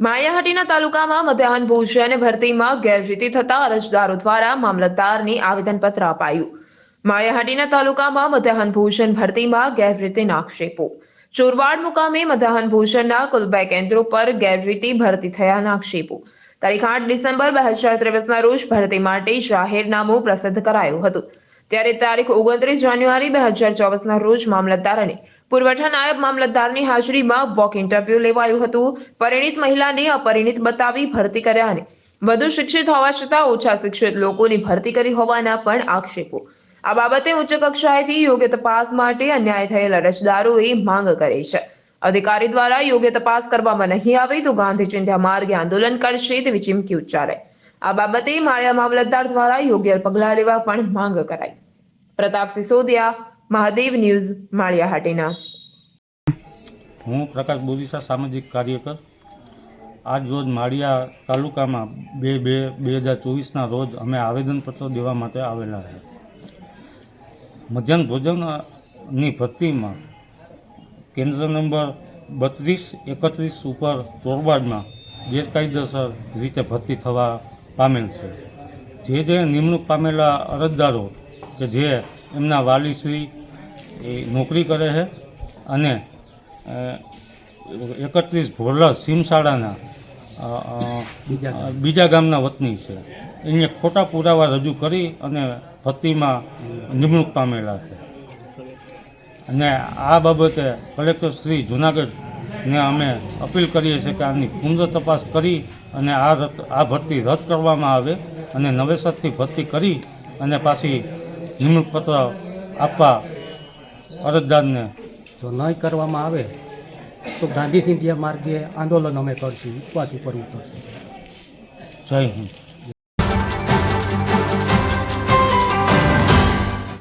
માળિયાહાટીના તાલુકામાં મધ્યાહન ભોજન ભરતીમાં ગેરરીતિ થતા અરજદારો દ્વારા મામલતદારને આવેદનપત્ર અપાયું. માળિયાહાટીના તાલુકામાં મધ્યાહન ભોજન ભરતીમાં ગેરરીતિના આક્ષેપો ચોરવાડ મુકામે મધ્યાહન ભોજનના કુલ બે કેન્દ્રો પર ગેરરીતિ ભરતી થયાના આક્ષેપો તારીખ આઠ ડિસેમ્બર બે હજાર ત્રેવીસના રોજ ભરતી માટે જાહેરનામું પ્રસિદ્ધ કરાયું હતું. ત્યારે તારીખ ઓગણત્રીસ જાન્યુઆરી બે હજાર ચોવીસના રોજ મામલતદાર અને પુરવઠા નાયબ મામલતદારની હાજરીમાં વોક ઇન્ટરવ્યુ લેવાયું હતું. પરિણિત મહિલાને અપરિણિત બતાવી ભરતી કર્યા વધુ શિક્ષિત હોવા છતાં ઓછા શિક્ષિત લોકોની ભરતી કરી હોવાના પણ આક્ષેપો. આ બાબતે ઉચ્ચ કક્ષાએથી યોગ્ય તપાસ માટે અન્યાય થયેલ અરજદારોએ માંગ કરી છે. અધિકારી દ્વારા યોગ્ય તપાસ કરવામાં નહીં આવે તો ગાંધી ચિંધ્યા માર્ગે આંદોલન કરશે તેવી ચીમકી ઉચ્ચારાય આ બાબતે માળિયા મામલતદાર દ્વારા યોગ્ય પગલાં લેવા પણ માંગ કરાઈ. પ્રતાપ સિસોદિયા મહાદેવ ન્યૂઝ માળિયાહાટીના હું પ્રકાશ બોરીસા સામાજિક કાર્યકર. આજ રોજ માળિયા તાલુકામાં બે બે બે હજાર ચોવીસના રોજ અમે આવેદનપત્ર દેવા માટે આવેલા છે. મધ્યાહન ભોજનની ભરતીમાં કેન્દ્ર નંબર બત્રીસ, એકત્રીસ ઉપર ચોરબાડમાં ગેરકાયદેસર રીતે ભરતી થવા પામેલ છે. જે જે નિમણૂક પામેલા અરજદારો કે જે એમના વાલીશ્રી એ નોકરી કરે છે અને એકત્રીસ ભોરલા સીમશાળાના બીજા ગામના વતની છે. એને ખોટા પુરાવા રજૂ કરી અને ભરતીમાં નિમણૂક પામેલા છે. અને આ બાબતે કલેક્ટર શ્રી જુનાગઢને અમે અપીલ કરીએ છીએ કે આની પુનઃ તપાસ કરી અને આ રદ આ ભરતી રદ કરવામાં આવે અને નવેસરથી ભરતી કરી અને પાછી નિમણૂક પત્ર આપવા અરજદારને. જો નહીં કરવામાં આવે તો ગાંધી સિંધિયા માર્ગે આંદોલન અમે કરશું ઉપવાસ ઉપર ઉતરશું. જય હિન્દ.